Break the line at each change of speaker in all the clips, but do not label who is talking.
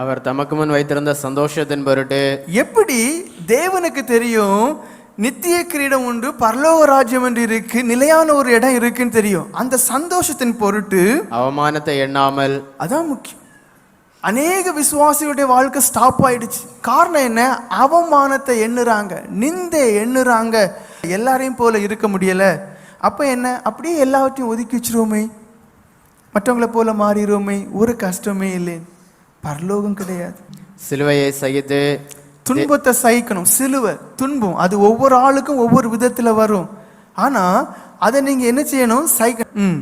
அவர் தமக்கு முன் வைத்திருந்த சந்தோஷத்தின் பொருட்டு
எப்படி தேவனுக்கு தெரியும்? நித்திய கிரீடம் உண்டு பரலோக ராஜ்யம் என்று இருக்கு நிலையான ஒரு இடம் இருக்குன்னு தெரியும். அந்த சந்தோஷத்தின் பொருட்டு
அவமானத்தை எண்ணாமல்
அதான் முக்கியம். அநேக விசுவாசிகளுடைய வாழ்க்கை ஸ்டாப் ஆயிடுச்சு. காரணம் என்ன? அவமானத்தை எண்ணுறாங்க நிந்தை எண்ணுறாங்க. எல்லாரையும் போல இருக்க முடியல. அப்ப என்ன? அப்படியே எல்லாவற்றையும் ஒதுக்கி வச்சிருவோமே. மற்றவங்கள போல மாறிடுவோமே. ஒரு கஷ்டமே இல்லை பரலோகம் கிடையாது.
சிலுவையை சகித்து
துன்பத்தை சகிக்கணும். சிலுவை துன்பம் அது ஒவ்வொரு ஆளுக்கும் ஒவ்வொரு விதத்துல வரும். ஆனா அதை நீங்க என்ன செய்யணும்? சகிக்க ம்.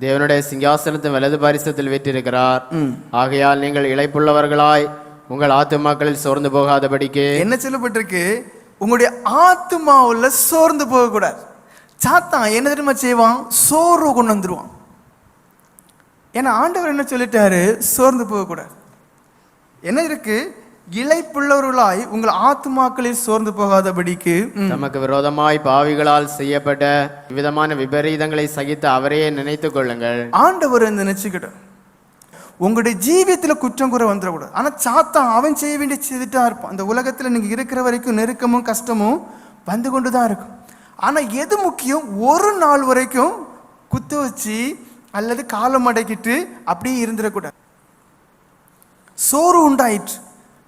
தேவனுடைய சிங்காசனத்தின் வலது பாரிசத்தில் வீற்றிருக்கிறார்
ம்.
ஆகையால் நீங்கள் இளைப்புள்ளவர்களாய் உங்கள் ஆத்துமாக்களில் சோர்ந்து போகாதபடிக்கு
என்ன சொல்லப்பட்டிருக்கு? உங்களுடைய ஆத்துமாவுல சோர்ந்து போகக்கூடாது. சாத்தான் என்ன தெரியுமா செய்வான்? சோர்வு கொண்டு வந்துருவான். ஏன்னா ஆண்டவர் என்ன சொல்லிட்டாரு? சோர்ந்து போகக்கூடாது. என்ன இருக்கு? இளைப்புள்ளவர்களாய் உங்கள் ஆத்துமாக்களில் சோர்ந்து போகாதபடிக்கு ம்,
தமக்கு விரோதமாய் பாவிகளால் செய்யப்பட்ட விதமான விபரீதங்களை சகித்து அவரையே நினைத்துக் கொள்ளுங்கள்.
ஆண்டவர் இந்த நினைச்சுக்கிட்டோம் உங்களுடைய ஜீவியத்துல குற்றம் குறை வந்துடக்கூடாது. ஆனா சாத்தான் அவன் செய்ய வேண்டிய செய்துட்டா இருப்பான். அந்த உலகத்துல நீங்க இருக்கிற வரைக்கும் நெருக்கமும் கஷ்டமும் வந்து கொண்டு தான் இருக்கும். ஆனா எது முக்கியம்? ஒரு நாள் வரைக்கும் குத்து வச்சு அல்லது காலம் அடக்கிட்டு அப்படியே இருந்துடக்கூடாது. சோறு உண்டாயிற்று.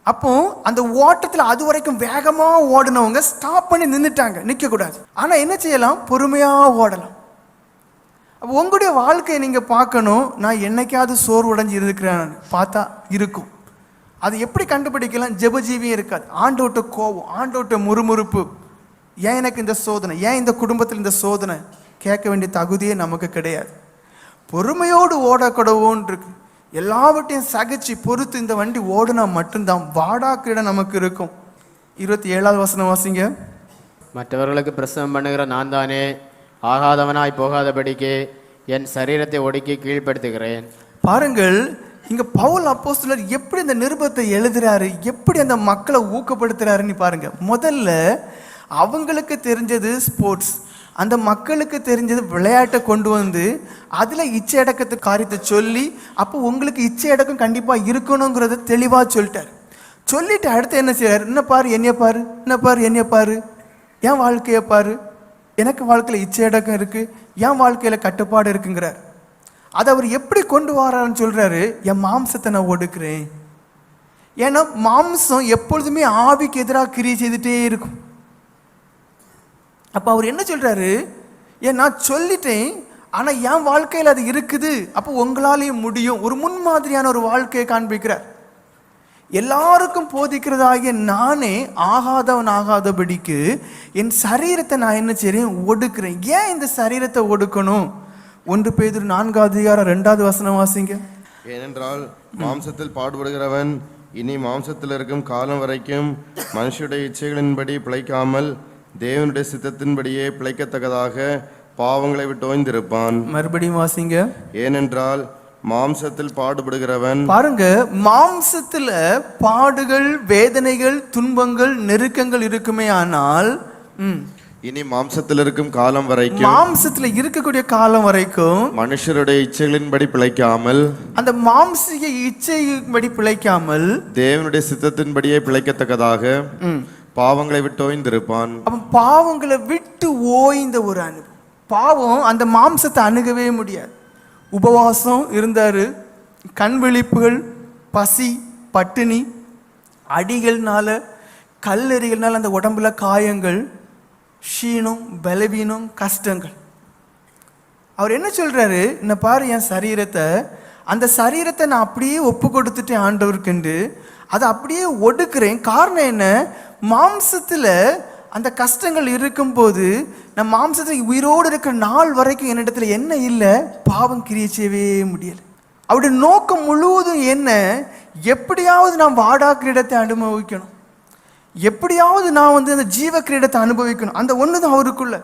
அப்போ அந்த ஓட்டத்தில் அது வரைக்கும் வேகமாக ஓடினவங்க ஸ்டாப் பண்ணி நின்றுட்டாங்க நிற்கக்கூடாது ஆனால் என்ன செய்யலாம்? பொறுமையாக ஓடலாம். அப்போ உங்களுடைய வாழ்க்கையை நீங்கள் பார்க்கணும். நான் என்னைக்காவது சோறு உடைஞ்சு இருக்கிறேன் பார்த்தா இருக்கும். அது எப்படி கண்டுபிடிக்கலாம்? ஜெபஜீவியும் இருக்காது. ஆண்டோட்ட கோவம் ஆண்டோட்ட முறுமுறுப்பு. ஏன் எனக்கு இந்த சோதனை? ஏன் இந்த குடும்பத்தில் இந்த சோதனை? கேட்க வேண்டிய தகுதியே நமக்கு கிடையாது. பொறுமையோடு ஓடக்கூடவோன்னு இருக்கு. எல்லாவற்றையும் சகிச்சு பொறுத்து இந்த வண்டி ஓடுனா மட்டும்தான் வாடாக்கிட நமக்கு இருக்கும். இருபத்தி ஏழாவது வசனம் வாசிங்க.
மற்றவர்களுக்கு பிரசவம் பண்ணுகிற நான் தானே ஆகாதவனாய் போகாதபடிக்கு என் சரீரத்தை ஒடுக்கி கீழ்ப்படுத்துகிறேன்.
பாருங்கள் இங்க பவுல் அப்போஸ்தலர் எப்படி இந்த நிருபத்தை எழுதுறாரு எப்படி அந்த மக்களை ஊக்கப்படுத்துறாருன்னு பாருங்க. முதல்ல அவங்களுக்கு தெரிஞ்சது ஸ்போர்ட்ஸ் அந்த மக்களுக்கு தெரிஞ்சது விளையாட்டை கொண்டு வந்து அதில் இச்சை அடக்கத்து காரியத்தை சொல்லி அப்போ உங்களுக்கு இச்சை அடக்கம் கண்டிப்பாக இருக்கணுங்கிறத தெளிவாக சொல்லிட்டார். சொல்லிட்டு அடுத்து என்ன செய்கிறார் என்ன பாரு என்னைய பாரு என்ன பாரு என்னைய பாரு. என் வாழ்க்கையை பாரு. எனக்கு வாழ்க்கையில் இச்சை அடக்கம் இருக்குது என் வாழ்க்கையில் கட்டுப்பாடு இருக்குங்கிறார். அதை அவர் எப்படி கொண்டு வராருன்னு சொல்கிறாரு என் மாம்சத்தை நான் ஒடுக்குறேன். ஏன்னா மாம்சம் எப்பொழுதுமே ஆவிக்கு எதிராக கிரியை செய்துட்டே இருக்கும். அப்போ அவர் என்ன சொல்கிறாரு ஏன் நான் சொல்லிட்டேன் ஆனால் என் வாழ்க்கையில் அது இருக்குது. அப்போ உங்களாலேயும் முடியும். ஒரு முன்மாதிரியான ஒரு வாழ்க்கையை காண்பிக்கிறார். எல்லாருக்கும் போதிக்கிறதாகிய நானே ஆகாதவன் ஆகாதபடிக்கு என் சரீரத்தை நான் என்ன செய்றேன்? ஒடுக்குறேன். ஏன் இந்த சரீரத்தை ஒடுக்கணும்? ஒன்று பேதர் நான்காவது அதிகாரம் ரெண்டாவது வசனம் வாசிங்க.
ஏனென்றால் மாம்சத்தில் பாடுபடுகிறவன் இனி மாம்சத்தில் இருக்கும் காலம் வரைக்கும் மனுஷருடைய இச்சைகளின்படி பிழைக்காமல் தேவனுடைய சித்தத்தின்படியே பிழைக்கத்தக்கதாக பாவங்களை விட்டு ஓய்ந்திருப்பான்.
மறுபடியும் வாசிங்க.
ஏனென்றால் மாம்சத்தில் பாடுபடுகிறவன்
பாருங்க மாம்சத்துல பாடுகள் வேதனைகள் துன்பங்கள் நெருக்கங்கள் இருக்குமே ஆனால் ம்,
இனி மாம்சத்தில் இருக்கும் காலம் வரைக்கும்
மாம்சத்துல இருக்கக்கூடிய காலம் வரைக்கும்
மனுஷருடைய இச்சைகளின்படி பிழைக்காமல்
அந்த மாம்சிக இச்சைப்படி பிழைக்காமல்
தேவனுடைய சித்தத்தின்படியே பிழைக்கத்தக்கதாக
ம்,
பாவங்களை விட்டு ஓய்ந்திருப்பான்.
அவன் பாவங்களை விட்டு ஓய்ந்த ஒரு அனுபவம் பாவம் அந்த மாம்சத்தை அணுகவே முடியாது. உபவாசம் இருந்தார் கண் விழிப்புகள் பசி பட்டினி அடிகள்னால கல்லறிகள்னால அந்த உடம்புல காயங்கள் ஷீனம் பலவீனம் கஷ்டங்கள். அவர் என்ன சொல்கிறாரு என்ன பாரு என் சரீரத்தை. அந்த சரீரத்தை நான் அப்படியே ஒப்பு கொடுத்துட்டேன் ஆண்டவருக்குண்டு அதை அப்படியே ஒடுக்குறேன். காரணம் என்ன? மாம்சத்தில் அந்த கஷ்டங்கள் இருக்கும்போது நம் மாம்சத்தில் உயிரோடு இருக்கிற நாள் வரைக்கும் என்னிடத்துல என்ன இல்லை பாவம் கிரியை செய்யவே முடியலை. அவருடைய நோக்கம் முழுவதும் என்ன எப்படியாவது நான் வாடா கிரீடத்தை அனுபவிக்கணும். எப்படியாவது நான் வந்து அந்த ஜீவ கிரீடத்தை அனுபவிக்கணும். அந்த ஒன்று தான் அவருக்குள்ள.